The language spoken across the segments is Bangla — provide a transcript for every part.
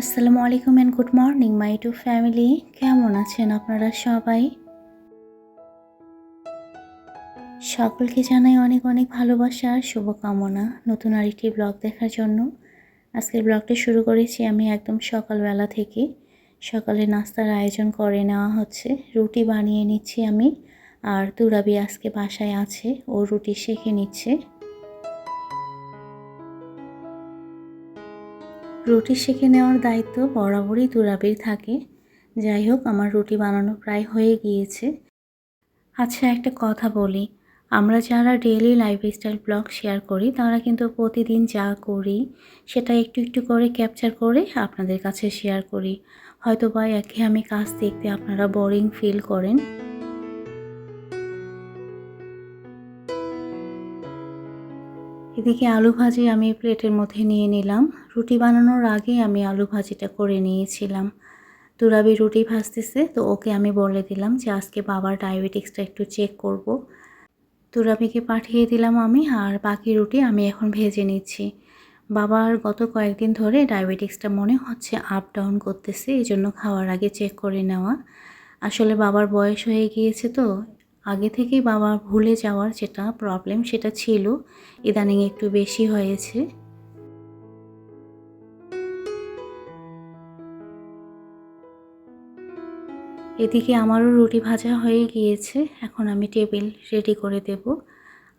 আসসালামু আলাইকুম and good morning my to family কেমন আছেন আপনারা সবাই? সকলকে জানাই অনেক অনেক ভালোবাসা আর শুভকামনা নতুন আরেকটি ব্লগ দেখার জন্য। আজকের ব্লগটা শুরু করেছি আমি একদম সকালবেলা থেকে। সকালে নাস্তার আয়োজন করে নেওয়া হচ্ছে, রুটি বানিয়ে নিচ্ছি আমি। আর তুরাবি আজকে বাসায় আছে, ও রুটি শেখে নিচ্ছে। রুটি শেখে নেওয়ার দায়িত্ব বরাবরই তুরাবির থাকে। যাই হোক, আমার রুটি বানানো প্রায় হয়ে গিয়েছে। আচ্ছা একটা কথা বলি। আমরা যারা ডেইলি লাইফস্টাইল ব্লগ শেয়ার করি, তারা কিন্তু প্রতিদিন যা করি, সেটা একটু একটু করে ক্যাপচার করে আপনাদের কাছে শেয়ার করি। হয়তো বা একে আমি কাজ দেখতে আপনারা বোরিং ফিল করেন। এদিকে আলু ভাজি আমি প্লেটের মধ্যে নিয়ে নিলাম। রুটি বানানোর আগে আমি আলু ভাজিটা করে নিয়েছিলাম। দুরাবি রুটি ভাজতেছে, তো ওকে আমি বলে দিলাম যে আজকে বাবার ডায়াবেটিক্সটা একটু চেক করব। তুরাবিকে পাঠিয়ে দিলাম আমি, আর বাকি রুটি আমি এখন ভেজে নিচ্ছি। বাবার গত কয়েকদিন ধরে ডায়াবেটিক্সটা মনে হচ্ছে আপ ডাউন করতেছে এই জন্য খাওয়ার আগে চেক করে নেওয়া। আসলে বাবার বয়স হয়ে গিয়েছে তো আগে থেকেই বাবা ভুলে যাওয়ার যেটা প্রবলেম সেটা ছিল। ইদানিং একটু বেশি হয়েছে। এদিকে আমারও রুটি ভাজা হয়ে গিয়েছে। এখন আমি টেবিল রেডি করে দেব।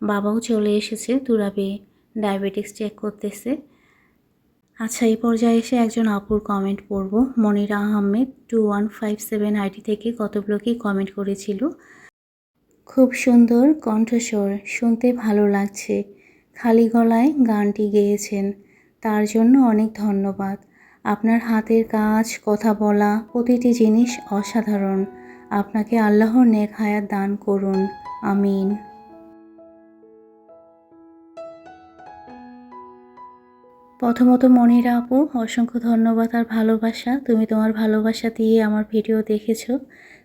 বাবাও চলে এসেছে দুরাবে ডায়াবেটিক্স চেক করতেছে। আচ্ছা এই পর্যায়ে এসে একজন আপুর কমেন্ট পড়ব। Monira Ahmed two one five seven ID থেকে কতগুলো কি কমেন্ট করেছিল? খুব সুন্দর কণ্ঠস্বর, শুনতে ভালো লাগছে। খালি গলায় গানটি গেয়েছেন। তার জন্য অনেক ধন্যবাদ। আপনার হাতের কাজ, কথা বলা, প্রতিটি জিনিস অসাধারণ। আপনাকে আল্লাহর নেক হায়াত দান করুন। আমিন। প্রথমত মনিরা আপু, অসংখ্য ধন্যবাদ আর ভালোবাসা। তুমি তোমার ভালোবাসা দিয়ে আমার ভিডিও দেখেছ।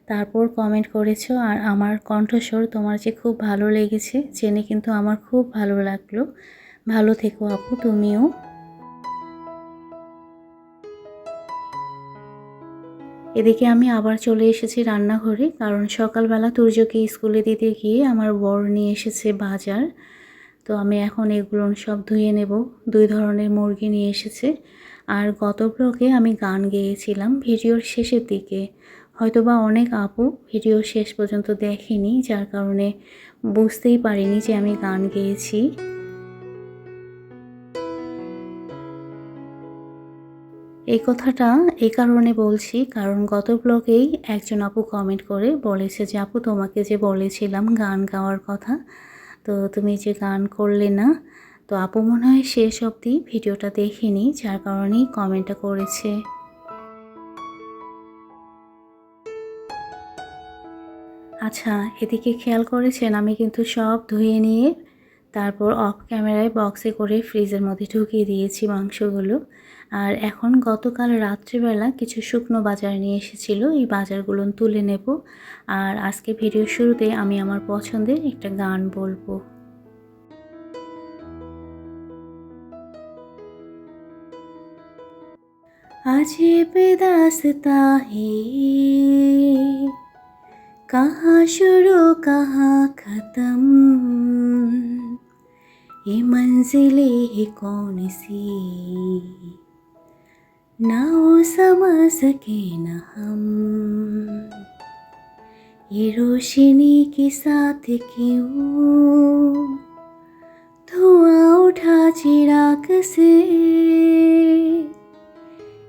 তারপর কমেন্ট করেছ, আর আমার কণ্ঠস্বর তোমার যে খুব ভালো লেগেছে, জেনে কিন্তু আমার খুব ভালো লাগল। ভালো থেকো আপু, তুমিও। এদিকে আমি আবার চলে এসেছি রান্নাঘরে, কারণ সকালবেলা তুর্যকে স্কুলে দিতে গিয়ে আমার বর নিয়ে এসেছে বাজার। তো আমি এখন এগুলো সব ধুয়ে নেব, দুই ধরনের মুরগি নিয়ে এসেছে। আর গত ব্লগে আমি গান গেয়েছিলাম, ভিডিওর শেষের দিকে। হয়তোবা অনেক আপু ভিডিও শেষ পর্যন্ত দেখেনি, যার কারণে বুঝতেই পারিনি যে আমি গান গেয়েছি। এই কথাটা এই কারণে বলছি, কারণ গত ব্লগেই একজন আপু কমেন্ট করে বলেছে যে, আপু, তোমাকে যে বলেছিলাম গান গাওয়ার কথা, তো তুমি যে গান করলে না? তো আপু মনে হয় শেষ অবধি ভিডিওটা দেখিনি, যার কারণেই কমেন্টটা করেছে। আচ্ছা এদিকে খেয়াল করেছেন, আমি কিন্তু সব ধুয়ে নিয়ে তারপর অফ ক্যামেরায় বক্সে করে ফ্রিজের মধ্যে ঢুকিয়ে দিয়েছি মাংসগুলো। আর এখন গতকাল রাত্রিবেলা কিছু শুকনো বাজার নিয়ে এসেছিল, এই বাজারগুলো তুলে নেব। আর আজকে ভিডিও শুরুতে আমি আমার পছন্দের একটা গান বলব। আজে বেদাস্তাহি कहाँ शुरू कहाँ ख़त्म ये मंजिलें है कौन सी ना वो समझ सके न हम ये रोशनी के साथ क्यों धुआं उठा चिराग से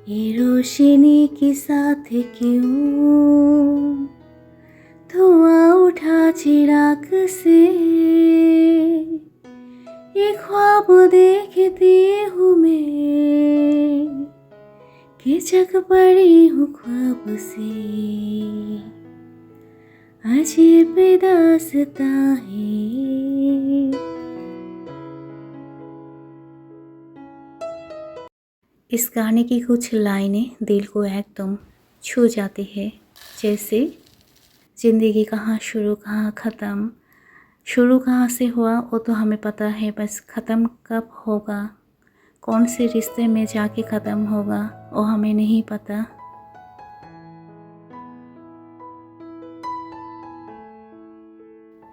ये रोशनी के साथ क्यों धुआँ उठा चिराग से। ये ख्वाब देखती हूँ मैं, कि जग पड़ी हूँ ख्वाब से। अजीब दासता है। इस गाने की कुछ लाइनें दिल को एकदम छू जाती है, जैसे ज़िंदगी कहाँ शुरू कहाँ ख़त्म शुरू कहाँ से हुआ वो तो हमें पता है बस ख़त्म कब होगा कौन से रिश्ते में जाके ख़त्म होगा वो हमें नहीं पता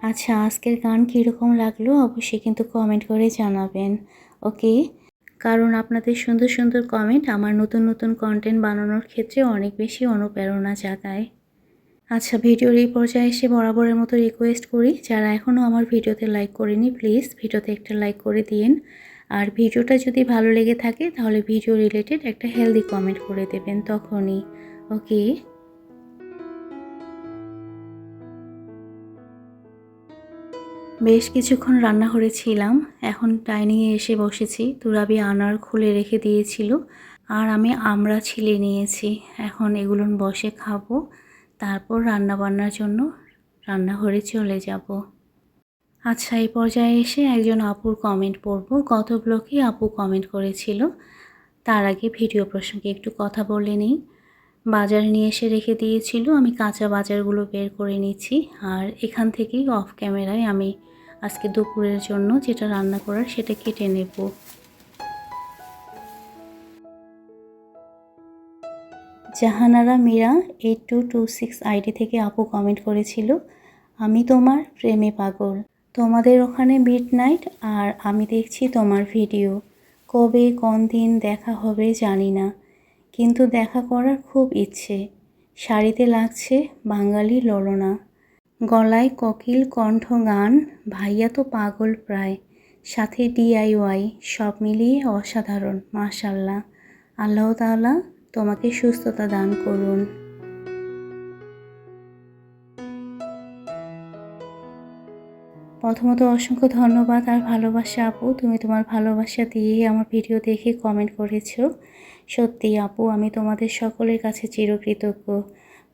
আচ্ছা আজকের গান কীরকম লাগলো অবশ্যই কিন্তু কমেন্ট করে জানাবেন ওকে কারণ আপনাদের সুন্দর সুন্দর কমেন্ট আমার নতুন নতুন কন্টেন্ট বানানোর ক্ষেত্রে অনেক বেশি অনুপ্রেরণা জাগায় আচ্ছা ভিডিওর এই পর্যায়ে এসে বরাবরের মতো রিকোয়েস্ট করি। যারা এখনও আমার ভিডিওতে লাইক করেনি প্লিজ ভিডিওতে একটা লাইক করে দিন আর ভিডিওটা যদি ভালো লেগে থাকে, তাহলে ভিডিও রিলেটেড একটা হেলদি কমেন্ট করে দেবেন তখনই। ওকে বেশ কিছুক্ষণ রান্নাঘরে ছিলাম এখন ডাইনিংয়ে এসে বসেছি। তুরাবি আনার খুলে রেখে দিয়েছিল। আর আমি আমরা ছিলে নিয়েছি। এখন এগুলো বসে খাব। তারপর রান্না বান্নার জন্য রান্নাঘরে চলে যাব। আচ্ছা এই পর্যায়ে এসে একজন আপুর কমেন্ট পড়ব। গত ব্লকে আপু কমেন্ট করেছিল। তার আগে ভিডিও প্রসঙ্গে একটু কথা বলে নিই। বাজার নিয়ে এসে রেখে দিয়েছিল। আমি কাঁচা বাজারগুলো বের করে নিচ্ছি। আর এখান থেকেই অফ ক্যামেরায় আমি আজকে দুপুরের জন্য যেটা রান্না করার সেটা কেটে নেব। Jahanara Mira eight two two six ID থেকে আপু কমেন্ট করেছিল, আমি তোমার প্রেমে পাগল। তোমাদের ওখানে মিড নাইট আর আমি দেখছি তোমার ভিডিও কবে, কোন দিন দেখা হবে জানি না। কিন্তু দেখা করার খুব ইচ্ছে। শাড়িতে লাগছে বাঙালি ললনা। গলায় ককিল কণ্ঠ গান, ভাইয়া তো পাগল প্রায়। সাথে ডিআইওয়াই সব মিলিয়ে অসাধারণ, মাশাল্লাহ। আল্লাহ তাআলা তোমাকে সুস্থতা দান করুন। প্রথমত অসংখ্য ধন্যবাদ আর ভালোবাসা আপু। তুমি তোমার ভালোবাসা দিয়ে আমার ভিডিও দেখে কমেন্ট করেছ। সত্যি আপু, আমি তোমাদের সকলের কাছে চিরকৃতজ্ঞ।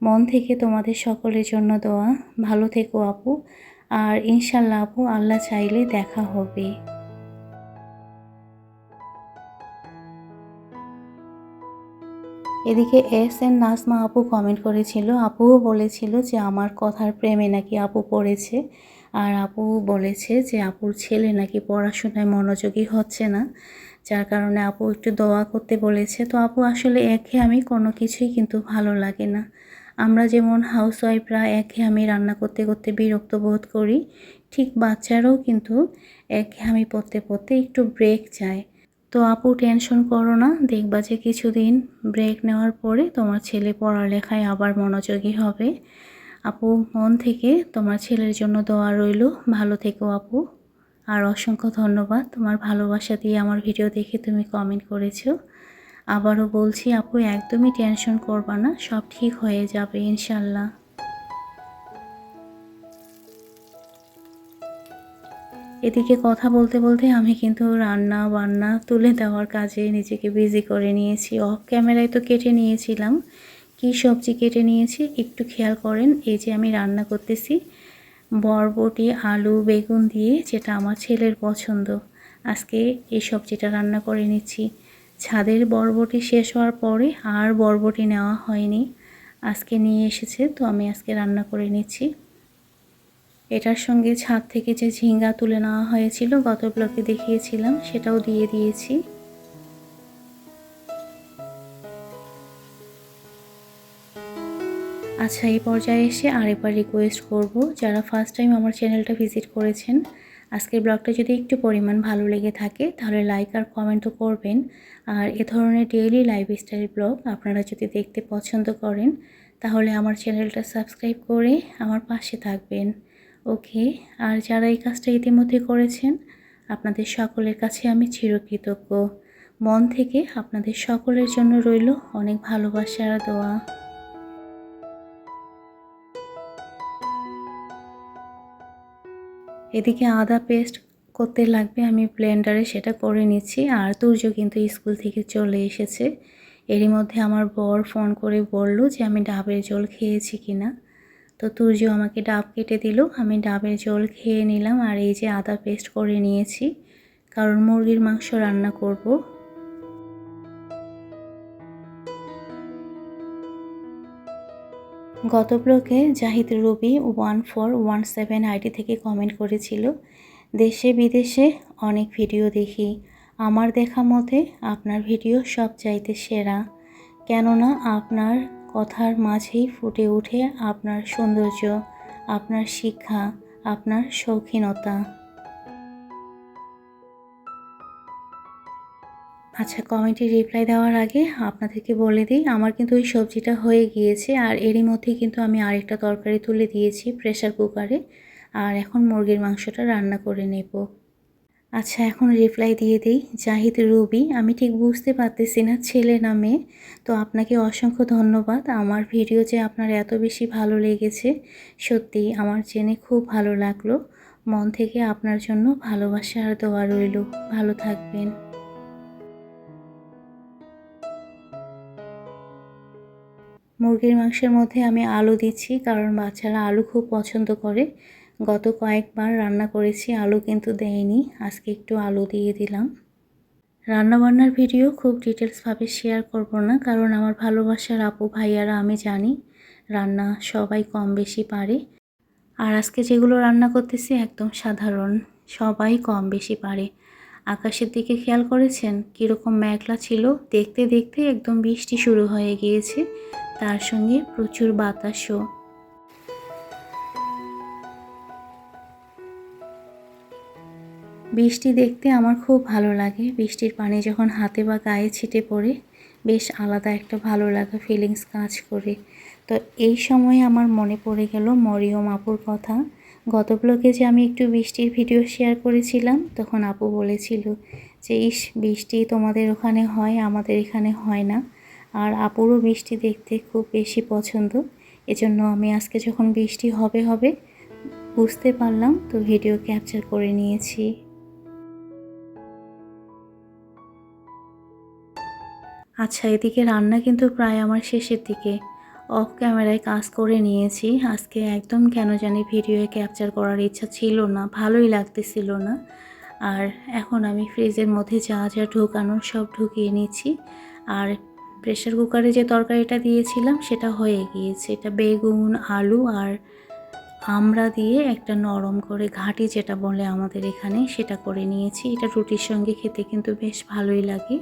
মন থেকে তোমাদের সকলের জন্য দোয়া। ভালো থেকো আপু। আর ইনশাল্লাহ আপু, আল্লাহ চাইলে দেখা হবে। এদিকে এস এন নাজমা আপু কমেন্ট করেছিল, আপুও বলেছিল যে আমার কথার প্রেমে নাকি আপু পড়েছে আর আপু বলেছে যে আপুর ছেলে নাকি পড়াশোনায় মনোযোগী হচ্ছে না, যার কারণে আপু একটু দোয়া করতে বলেছে। তো আপু, আসলে একঘেয়েমি কোনো কিছুই কিন্তু ভালো লাগে না। আমরা যেমন হাউসওয়াইফরা একঘেয়েমি রান্না করতে করতে বিরক্ত বোধ করি, ঠিক বাচ্চারাও কিন্তু একঘেয়েমি পড়তে পড়তে একটু ব্রেক চায় তো আপু টেনশন করো না দেখবা যে কিছুদিন ব্রেক নেওয়ার পরে তোমার ছেলে পড়ালেখায় আবার মনোযোগী হবে। আপু, মন থেকে তোমার ছেলের জন্য দোয়া রইল। ভালো থেকো আপু। আর অসংখ্য ধন্যবাদ। তোমার ভালোবাসা দিয়ে আমার ভিডিও দেখে তুমি কমেন্ট করেছ। আবারও বলছি, আপু, একদমই টেনশন করবা না, সব ঠিক হয়ে যাবে, ইনশাল্লাহ। এদিকে কথা বলতে বলতে আমি কিন্তু রান্না বান্না তুলে দেওয়ার কাজে নিজেকে বিজি করে নিয়েছি। অফ ক্যামেরায় তো কেটে নিয়েছিলাম। কি সবজি কেটে নিয়েছি একটু খেয়াল করেন, এই যে আমি রান্না করতেছি। বরবটি, আলু, বেগুন দিয়ে যেটা আমার ছেলের পছন্দ। আজকে এই সবজিটা রান্না করে নিচ্ছি। ছাদের বরবটি শেষ হওয়ার পরে আর বরবটি নেওয়া হয়নি। আজকে নিয়ে এসেছে, তো আমি আজকে রান্না করে নিচ্ছি। এটার সঙ্গে ছাদ থেকে যে ঝিঙ্গা তুলে নেওয়া হয়েছিল গত ব্লকে দেখিয়েছিলাম, সেটাও দিয়ে দিয়েছি। আচ্ছা এই পর্যায়ে এসে আরেকবার রিকোয়েস্ট করব, যারা ফার্স্ট টাইম আমার চ্যানেলটা ভিজিট করেছেন, আজকের ব্লগটা যদি একটু পরিমাণ ভালো লেগে থাকে, তাহলে লাইক আর কমেন্টও করবেন। আর এ ধরনের ডেইলি লাইফস্টাইল ব্লগ আপনারা যদি দেখতে পছন্দ করেন, তাহলে আমার চ্যানেলটা সাবস্ক্রাইব করে আমার পাশে থাকবেন। ওকে, আর যারা এই কাজটা ইতিমধ্যে করেছেন, আপনাদের সকলের কাছে আমি চিরকৃতজ্ঞ। মন থেকে আপনাদের সকলের জন্য রইল অনেক ভালোবাসার দোয়া। এদিকে আদা পেস্ট করতে লাগবে, আমি ব্লেন্ডারে সেটা করে নিচ্ছি, আর তুর্য কিন্তু স্কুল থেকে চলে এসেছে। এরই মধ্যে আমার বর ফোন করে বলল যে আমি ডাবের জল খেয়েছি কিনা। তো তুর্য আমাকে ডাব কেটে দিল। আমি ডাবের জল খেয়ে নিলাম আর এই যে আদা পেস্ট করে নিয়েছি, কারণ মুরগির মাংস রান্না করব। গত ব্লকে Zahid Rabi one four one seven ID থেকে কমেন্ট করেছিল, দেশে বিদেশে অনেক ভিডিও দেখি, আমার দেখা মতে আপনার ভিডিও সব চাইতে সেরা। কেননা আপনার কথার মাঝেই ফুটে ওঠে আপনার সৌন্দর্য, আপনার শিক্ষা, আপনার শৌখিনতা। আচ্ছা কমেন্টে রিপ্লাই দেওয়ার আগে আপনাদেরকে বলে দিই, আমার কিন্তু ওই সবজিটা হয়ে গিয়েছে আর এরই মধ্যে কিন্তু আমি আরেকটা তরকারি তুলে দিয়েছি প্রেশার কুকারে আর এখন মুরগির মাংসটা রান্না করে নেব। আচ্ছা এখন রিপ্লাই দিয়ে দিই। জাহিদ রবি, আমি ঠিক বুঝতে পারতেছি না ছেলে না মেয়ে, তো আপনাকে অসংখ্য ধন্যবাদ। আমার ভিডিও যে আপনার এত বেশি ভালো লেগেছে, সত্যি আমার জেনে খুব ভালো লাগল। মন থেকে আপনার জন্য ভালোবাসা আর দোয়া রইল। ভালো থাকবেন। মুরগির মাংসের মধ্যে আমি আলু দিচ্ছি, কারণ বাচ্চারা আলু খুব পছন্দ করে। গত কয়েকবার রান্না করেছি, আলু কিন্তু দেয়নি আজকে একটু আলু দিয়ে দিলাম। রান্নাবান্নার ভিডিও খুব ডিটেলসভাবে শেয়ার করব না, কারণ আমার ভালোবাসার আপু ভাইয়ারা আমি জানি, রান্না সবাই কম বেশি পারে। আর আজকে যেগুলো রান্না করতেছি একদম সাধারণ, সবাই কম বেশি পারে। আকাশের দিকে খেয়াল করেছেন? কীরকম মেঘলা ছিল? দেখতে দেখতে একদম বৃষ্টি শুরু হয়ে গিয়েছে। তার সঙ্গে প্রচুর বাতাসও। বৃষ্টি দেখতে আমার খুব ভালো লাগে। বৃষ্টির পানি যখন হাতে বা গায়ে ছিটে পড়ে, বেশ আলাদা একটা ভালো লাগা ফিলিংস কাজ করে। তো এই সময় আমার মনে পড়ে গেল মরিয়ম আপুর কথা। গত ব্লগে যে আমি একটু বৃষ্টির ভিডিও শেয়ার করেছিলাম, তখন আপু বলেছিল যে, ইস, বৃষ্টি তোমাদের ওখানে হয়, আমাদের এখানে হয় না। আর আপুরও বৃষ্টি দেখতে খুব বেশি পছন্দ। এজন্য আমি আজকে যখন বৃষ্টি হবে হবে, বুঝতে পারলাম, তো ভিডিও ক্যাপচার করে নিয়েছি। আচ্ছা এদিকে রান্না কিন্তু প্রায় আমার শেষের দিকে। অফ ক্যামেরায় কাজ করে নিয়েছি। আজকে একদম কেন জানি ভিডিওয়ে ক্যাপচার করার ইচ্ছা ছিল না, ভালোই লাগতেছিল না। আর এখন আমি ফ্রিজের মধ্যে যা যা ঢোকানোর সব ঢুকিয়ে নিচ্ছি। আর প্রেশার কুকারে যে তরকারিটা দিয়েছিলাম, সেটা হয়ে গিয়েছে। এটা বেগুন, আলু আর আমরা দিয়ে একটা নরম করে ঘাটি যেটা বলে আমাদের এখানে, সেটা করে নিয়েছি। এটা রুটির সঙ্গে খেতে কিন্তু বেশ ভালোই লাগে।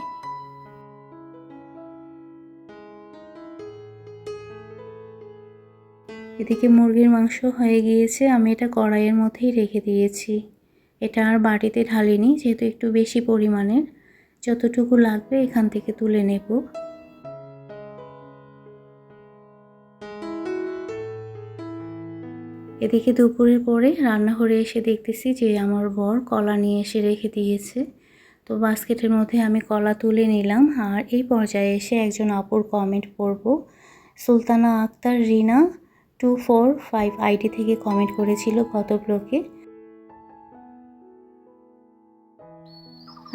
এদিকে মুরগির মাংস হয়ে গিয়েছে, আমি এটা কড়াইয়ের মধ্যেই রেখে দিয়েছি। এটা আর বাটিতে ঢালিনি, যেহেতু একটু বেশি পরিমাণের। যতটুকু লাগবে এখান থেকে তুলে নেব। এদিকে দুপুরের পরে রান্নাঘরে এসে দেখতেছি যে আমার বর কলা নিয়ে এসে রেখে দিয়েছে। তো বাস্কেটের মধ্যে আমি কলা তুলে নিলাম আর এই পর্যায়ে এসে একজন অপর কমেন্ট পড়ব। Sultana Akter, Rina two four five ID থেকে কমেন্ট করেছিল গত ব্লকে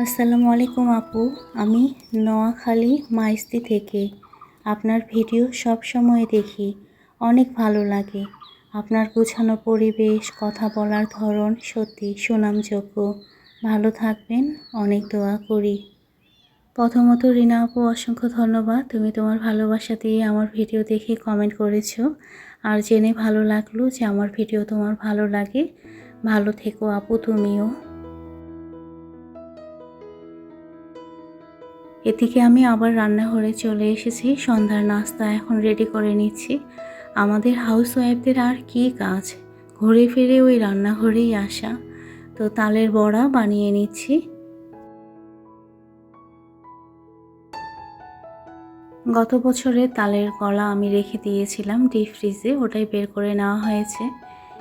আসসালামু আলাইকুম আপু, আমি নোয়াখালী মাইস্তি থেকে। আপনার ভিডিও সব সময় দেখি, অনেক ভালো লাগে। আপনার গোছানো পরিবেশ, কথা বলার ধরন সত্যি সুনামযোগ্য। ভালো থাকবেন, অনেক দোয়া করি। প্রথমত রিনা আপু, অসংখ্য ধন্যবাদ। তুমি তোমার ভালোবাসা দিয়ে আমার ভিডিও দেখে কমেন্ট করেছ। আর জেনে ভালো লাগল যে আমার ভিডিও তোমার ভালো লাগে। ভালো থেকো আপু, তুমিও। এদিকে আমি আবার রান্নাঘরে চলে এসেছি। সন্ধ্যার নাস্তা এখন রেডি করে নিচ্ছি। আমাদের হাউস ওয়াইফদের আর কি কাজ? ঘুরে ফিরে ওই রান্নাঘরেই আসা। তো তালের বড়া বানিয়ে নিচ্ছি। গত বছরে তালের কলা আমি রেখে দিয়েছিলাম ডিপ ফ্রিজে ওটাই বের করে নেওয়া হয়েছে।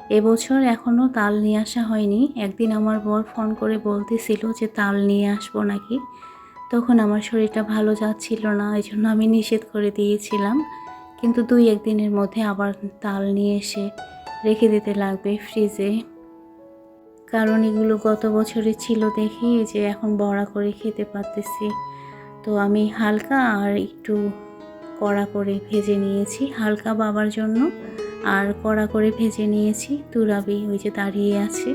এবছর এখনও তাল নিয়ে আসা হয়নি। একদিন আমার বর ফোন করে বলতেছিল যে, তাল নিয়ে আসব নাকি? তখন আমার শরীরটা ভালো যাচ্ছিল না, এই জন্য আমি নিষেধ করে দিয়েছিলাম। কিন্তু দুই একদিনের মধ্যে আবার তাল নিয়ে এসে রেখে দিতে লাগবে ফ্রিজে কারণ এগুলো গত বছরে ছিল দেখি যে এখন বড়া করে খেতে পারতেছি। তো আমি হালকা আর একটু কড়া করে ভেজে নিয়েছি, হালকা বাবার জন্য। আর কড়া করে ভেজে নিয়েছি, তুরাবি ওই যে দাঁড়িয়ে আছে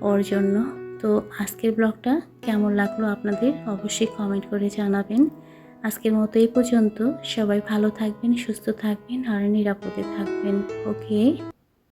ওর জন্য। তো আজকের ব্লগটা কেমন লাগল আপনাদের অবশ্যই কমেন্ট করে জানাবেন। আজকের মতো এই পর্যন্ত। সবাই ভালো থাকবেন, সুস্থ থাকবেন আর নিরাপদে থাকবেন। ওকে?